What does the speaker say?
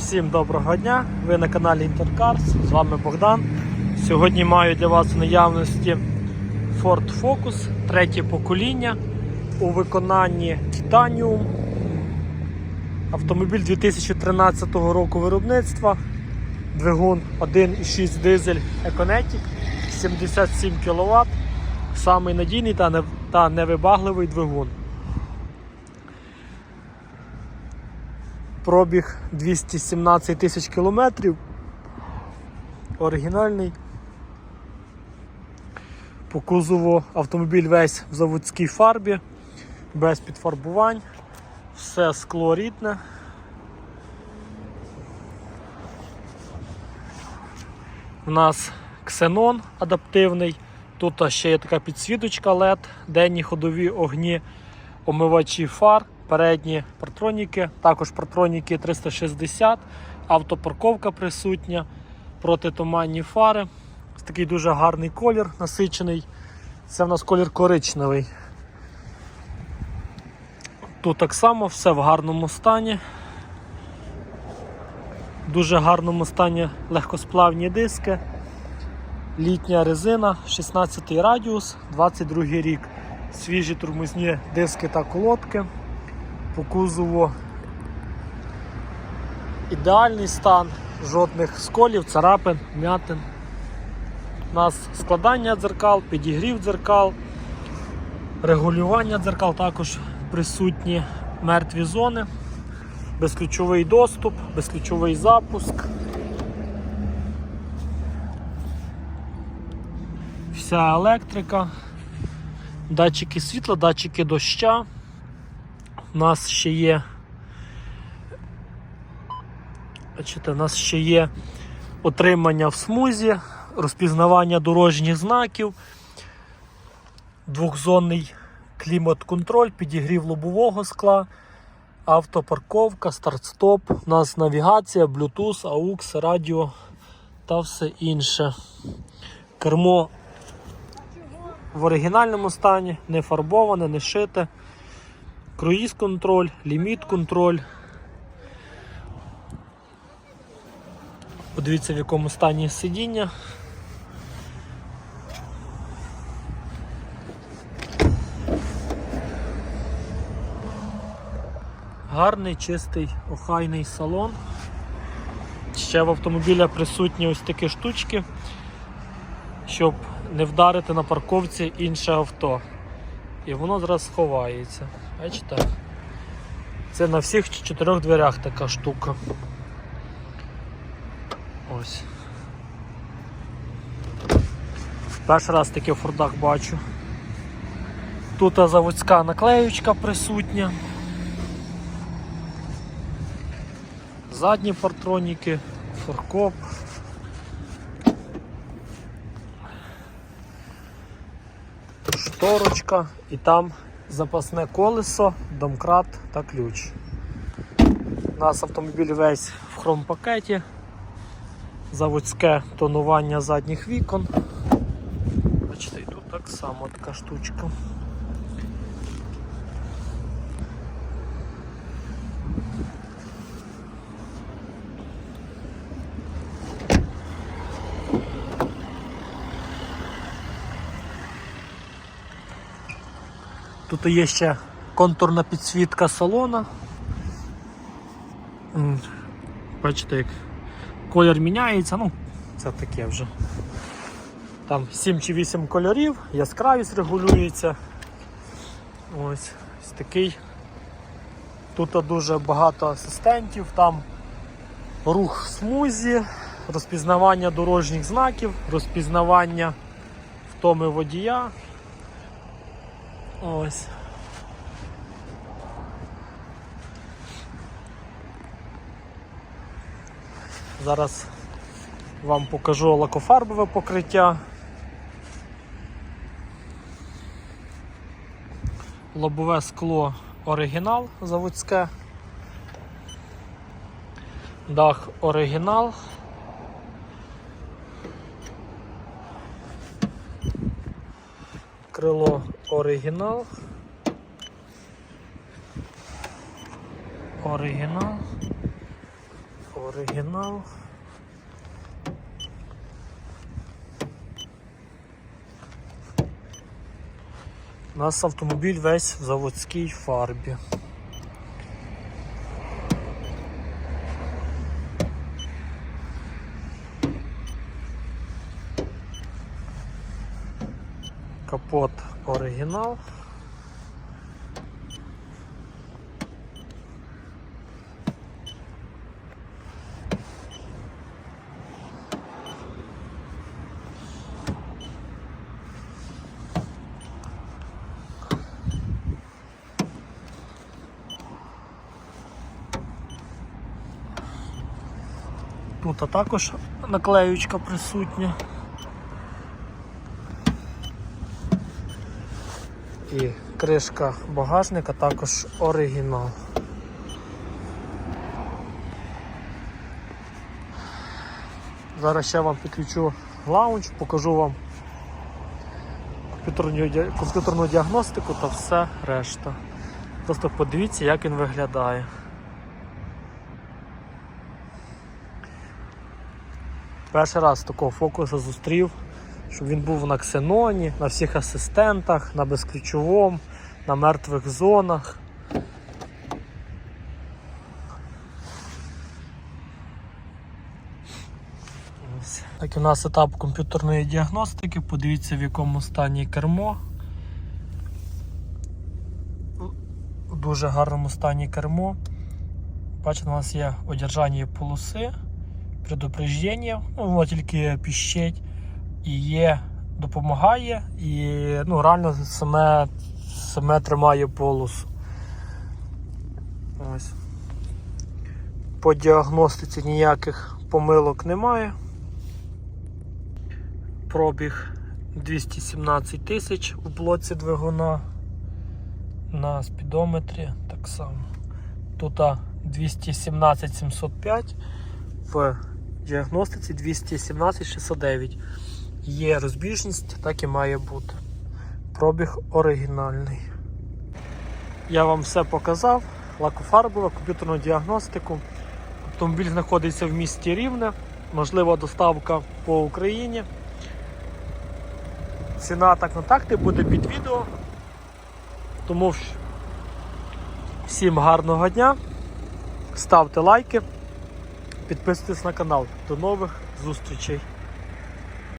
Всім доброго дня! Ви на каналі Інтеркарс, з вами Богдан. Сьогодні маю для вас в наявності Ford Focus, третє покоління у виконанні Titanium. Автомобіль 2013 року виробництва, двигун 1,6 дизель Econetic, 77 кВт, самий надійний та невибагливий двигун. Пробіг 217 тисяч кілометрів. Оригінальний. По кузову автомобіль весь в заводській фарбі, без підфарбувань, все скло рідне. У нас ксенон адаптивний. Тут ще є така підсвіточка LED, денні ходові огні, омивачі фар, передні партроніки, також партроніки 360, автопарковка присутня, протитуманні фари. Такий дуже гарний колір насичений. Це в нас колір коричневий. Тут так само все в гарному стані. Дуже гарному стані легкосплавні диски. Літня резина, 16 радіус, 22 рік. Свіжі тормозні диски та колодки. По кузову ідеальний стан, жодних сколів, царапин, м'ятин. У нас складання дзеркал, підігрів дзеркал, регулювання дзеркал також присутні мертві зони, безключовий доступ, безключовий запуск. Вся електрика, датчики світла, датчики доща. У нас ще є. Бачите, нас ще є отримання в смузі, розпізнавання дорожніх знаків, двохзонний клімат-контроль, підігрів лобового скла, автопарковка, старт-стоп, у нас навігація, Bluetooth, AUX, радіо та все інше. Кермо в оригінальному стані, не фарбоване, не шите. Круїз контроль, ліміт контроль. Подивіться в якому стані сидіння. Гарний, чистий, охайний салон. Ще в автомобіля присутні ось такі штучки, щоб не вдарити на парковці інше авто. І воно зараз сховається. Бачите? Це на всіх чотирьох дверях така штука. Ось. Перший раз таке в фордах бачу. Тут заводська наклеючка присутня. Задні партроніки, форкоп. Шторочка і там запасне колесо, домкрат та ключ. У нас автомобіль весь в хром-пакеті, заводське тонування задніх вікон. Бачите, і тут так само така штучка. Тут є ще контурна підсвітка салона. Бачите, як колір міняється, ну, це таке вже. Там 7 чи 8 кольорів, яскравість регулюється. Ось, ось такий. Тут дуже багато асистентів, там рух смузі, розпізнавання дорожніх знаків, розпізнавання втоми водія. Ось. Зараз вам покажу лакофарбове покриття. Лобове скло оригінал заводське. Дах оригінал. Оригінал. Оригінал. оригінал. У нас автомобіль весь в заводській фарбі. Капот оригінал. Тут також наклеючка присутня. І кришка багажника також оригінал. Зараз ще вам підключу лаунч, покажу вам комп'ютерну, комп'ютерну діагностику та все решта. Просто подивіться, як він виглядає. Перший раз такого фокуса зустрів, щоб він був на ксеноні, на всіх асистентах, на безключовому, на мертвих зонах. Так, у нас етап комп'ютерної діагностики. Подивіться, в якому стані кермо. В дуже гарному стані кермо. Бачите, у нас є одержання полоси предупреждення, ну, воно тільки піщить і є, допомагає, і ну, реально саме, саме тримає полосу. По діагностиці ніяких помилок немає. Пробіг 217 тисяч у блоці двигуна. На спідометрі так само. Тут 217 705 в діагностиці 217 609. Є розбіжність, так і має бути. Пробіг оригінальний. Я вам все показав. Лакофарбове, комп'ютерну діагностику. Автомобіль знаходиться в місті Рівне. Можлива доставка по Україні. Ціна та контакти буде під відео. Тому всім гарного дня. Ставте лайки. Підписуйтесь на канал. До нових зустрічей!